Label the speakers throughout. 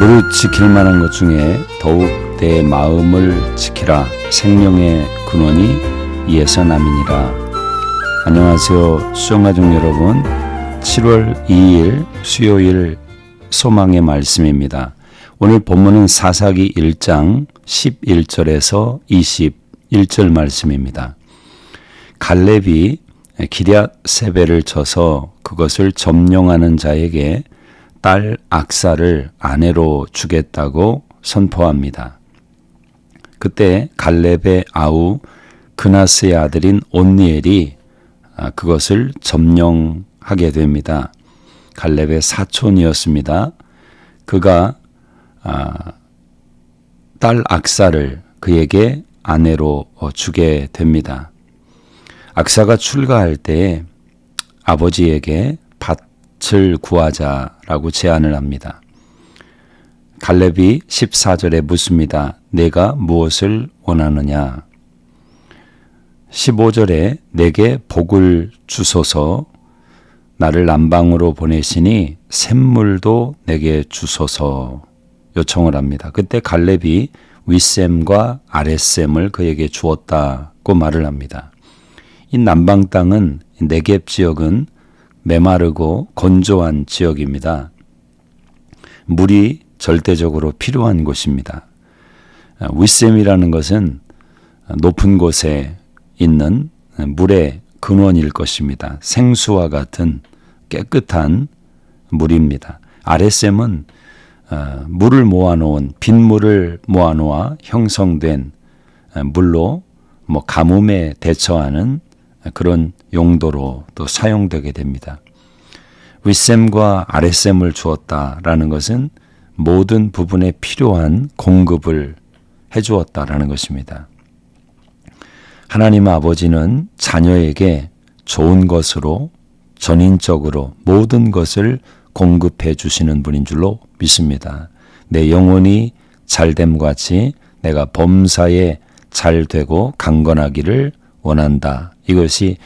Speaker 1: 무릇 지킬 만한 것 중에 더욱 내 마음을 지키라. 생명의 근원이 이에서 남이니라. 안녕하세요 수영가족 여러분. 7월 2일 수요일 소망의 말씀입니다. 오늘 본문은 사사기 1장 11절에서 21절 말씀입니다. 갈렙이 기랴 세배를 쳐서 그것을 점령하는 자에게 딸 악사를 아내로 주겠다고 선포합니다. 그때 갈렙의 아우 그나스의 아들인 온니엘이 아, 그것을 점령하게 됩니다. 갈렙의 사촌이었습니다. 그가 아, 딸 악사를 그에게 아내로 어, 주게 됩니다. 악사가 출가할 때 아버지에게 밭을 구하자라고 제안을 합니다. 갈렙이 14절에 묻습니다. 내가 무엇을 원하느냐? 15절에 내게 복을 주소서 나를 남방으로 보내시니 샘물도 내게 주소서 요청을 합니다. 그때 갈렙이 윗샘과 아랫샘을 그에게 주었다고 말을 합니다. 이 남방 땅은 네겝 지역은 메마르고 건조한 지역입니다. 물이 절대적으로 필요한 곳입니다. 윗샘이라는 것은 높은 곳에 있는 물의 근원일 것입니다. 생수와 같은 깨끗한 물입니다. 아랫샘은 어, 물을 모아놓은 빗물을 모아놓아 형성된 물로 뭐 가뭄에 대처하는 그런 용도로 또 사용되게 됩니다. 윗샘과 아랫샘을 주었다라는 것은 모든 부분에 필요한 공급을 해 주었다라는 것입니다. 하나님 아버지는 자녀에게 좋은 것으로 전인적으로 모든 것을 공급해 주시는 분인 줄로 믿습니다. 내 영혼이 잘됨 같이 내가 범사에 잘 되고 강건하기를 원한다. 이것이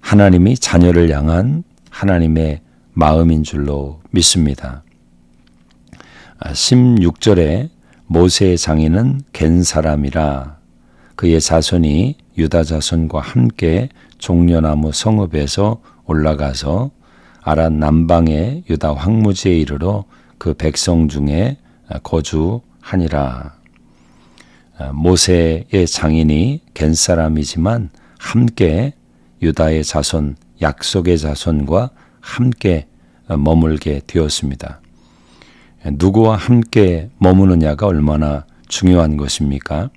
Speaker 1: 하나님이 자녀를 향한 하나님의 마음인 줄로 믿습니다. 16절에 모세의 장인은 겐 사람이라 그의 자손이 유다 자손과 함께 종려나무 성읍에서 올라가서 아란 남방의 유다 황무지에 이르러 그 백성 중에 거주하니라. 모세의 장인이 겐 사람이지만 함께 유다의 자손, 약속의 자손과 함께 머물게 되었습니다. 누구와 함께 머무느냐가 얼마나 중요한 것입니까?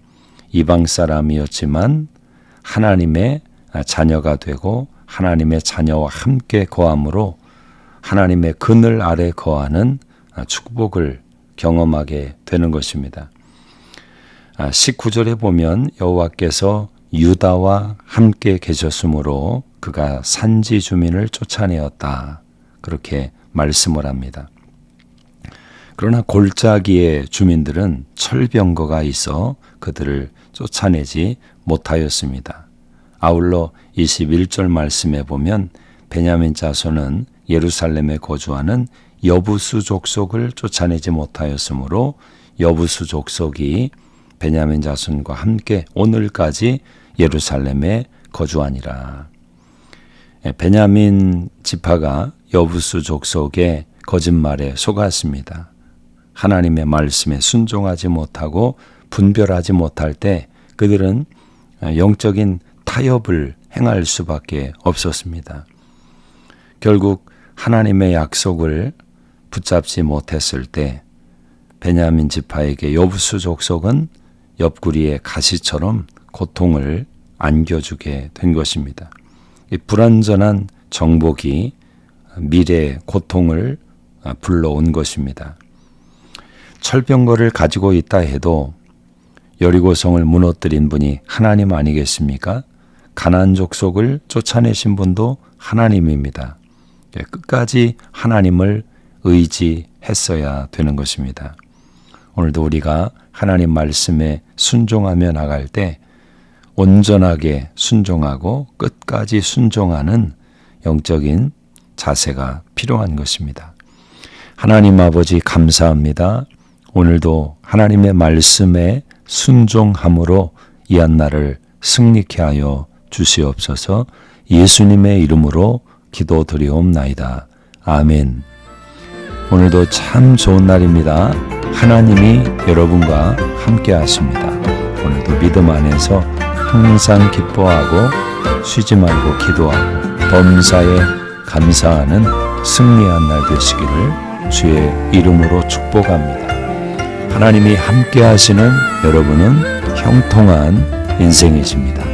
Speaker 1: 이방 사람이었지만 하나님의 자녀가 되고 하나님의 자녀와 함께 거함으로 하나님의 그늘 아래 거하는 축복을 경험하게 되는 것입니다. 19절에 보면 여호와께서 유다와 함께 계셨으므로 그가 산지 주민을 쫓아내었다. 그렇게 말씀을 합니다. 그러나 골짜기의 주민들은 철병거가 있어 그들을 쫓아내지 못하였습니다. 아울러 21절 말씀에 보면 베냐민 자손은 예루살렘에 거주하는 여부수 족속을 쫓아내지 못하였으므로 여부수 족속이 베냐민 자손과 함께 오늘까지 예루살렘에 거주하니라. 예, 베냐민 지파가 여부수 족속의 거짓말에 속았습니다. 하나님의 말씀에 순종하지 못하고 분별하지 못할 때 그들은 영적인 타협을 행할 수밖에 없었습니다. 결국 하나님의 약속을 붙잡지 못했을 때 베냐민 지파에게 여부수 족속은 옆구리에 가시처럼 고통을 안겨주게 된 것입니다. 이 불완전한 정복이 미래의 고통을 불러온 것입니다. 철병거를 가지고 있다 해도 여리고성을 무너뜨린 분이 하나님 아니겠습니까? 가난 족속을 쫓아내신 분도 하나님입니다. 예, 끝까지 하나님을 의지했어야 되는 것입니다. 오늘도 우리가 하나님 말씀에 순종하며 나갈 때 온전하게 순종하고 끝까지 순종하는 영적인 자세가 필요한 것입니다. 하나님 아버지 감사합니다. 오늘도 하나님의 말씀에 순종함으로 이 한날을 승리케 하여 주시옵소서 예수님의 이름으로 기도드리옵나이다. 아멘. 오늘도 참 좋은 날입니다. 하나님이 여러분과 함께 하십니다. 오늘도 믿음 안에서 항상 기뻐하고 쉬지 말고 기도하고 범사에 감사하는 승리한 날 되시기를 주의 이름으로 축복합니다. 하나님이 함께 하시는 여러분은 형통한 인생이십니다.